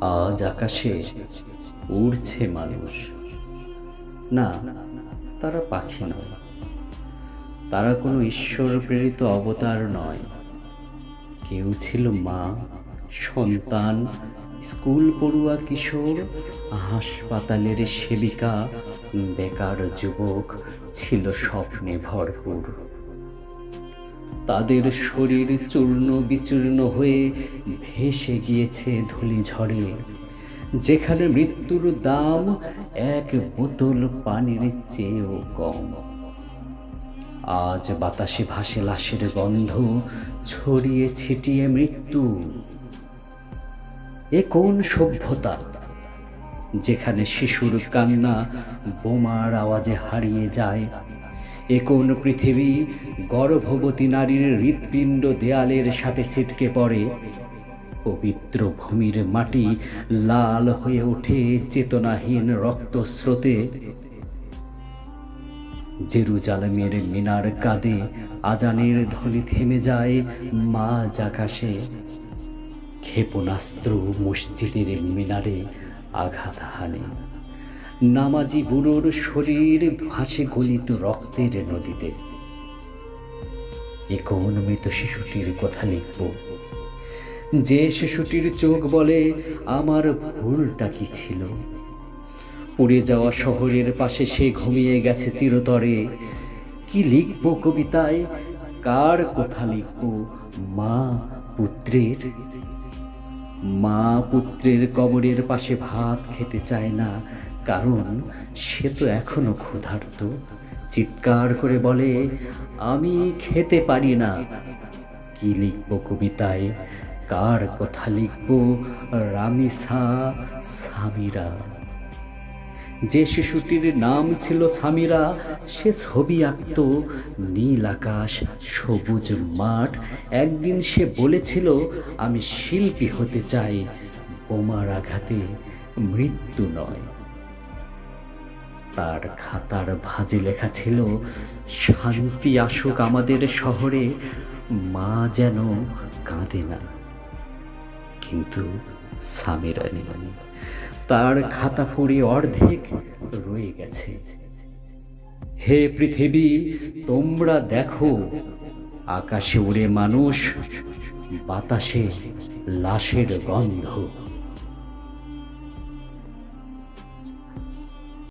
আজ আকাশে উড়ছে মানুষ। না, তারা পাখি নয়। তারা কোনো ঈশ্বর প্রেরিত অবতার নয়। কেউ ছিল মা, সন্তান, স্কুল পড়ুয়া কিশোর, হাসপাতালের সেবিকা, বেকার যুবক, ছিল স্বপ্নে ভরপুর। তাদের শরীর চূর্ণ বিচূর্ণ হয়ে ভেসে গিয়েছে ধুলি ঝড়ে যেখানে মৃত্যুর দাম এক বোতল পানির চেয়েও কম। আজ বাতাসে ভাসে লাশের গন্ধ, ছড়িয়ে ছিটিয়ে মৃত্যু। এ কোন সভ্যতা? যেখানে শিশুর কান্না বোমার আওয়াজে হারিয়ে যায় এ কোন পৃথিবী? গর্ভবতী নারীর হৃৎপিণ্ড দেয়ালের সাথে ছিটকে পড়ে। পবিত্র ভূমির মাটি লাল হয়ে ওঠে চেতনাহীন রক্তস্রোতে। জেরুজালেমের মিনার কাঁদে, আজানের ধ্বনি থেমে যায় মাঝ আকাশে। ক্ষেপণাস্ত্র মসজিদের মিনারে আঘাত হানে। নামাজি বুড়োর শরীর ভাসে গলিত রক্তের নদীতে। এ কোন মৃত শিশুটির কথা লিখব? যে শিশুটির চোখ বলে, আমার ভুলটা কি ছিল? পুড়ে যাওয়া শহরের পাশে সে ঘুমিয়ে গেছে চিরতরে। কি লিখব কবিতায়? কার কথা লিখব? মা পুত্রের? মা পুত্রের কবরের পাশে ভাত খেতে চায় না কারণ সে তো এখনও ক্ষুধার্ত। চিৎকার করে বলে, আমি খেতে পারি না। কি লিখব কবিতায়? কার কথা লিখব? রামিসা সামিরা। যে শিশুটির নাম ছিল সামিরা, সে ছবি আঁকত নীল আকাশ, সবুজ মাঠ। একদিন সে বলেছিল, আমি শিল্পী হতে চাই। বোমার আঘাতে মৃত্যু নয়। তার খাতার ভাঁজে লেখা ছিল, শান্তি আসুক আমাদের শহরে, মা যেন কাঁদে না। কিন্তু সামিরা নেই। তার খাতা পড়ে অর্ধেক রয়ে গেছে। হে পৃথিবী, তোমরা দেখো, আকাশে উড়ে মানুষ, বাতাসে লাশের গন্ধ।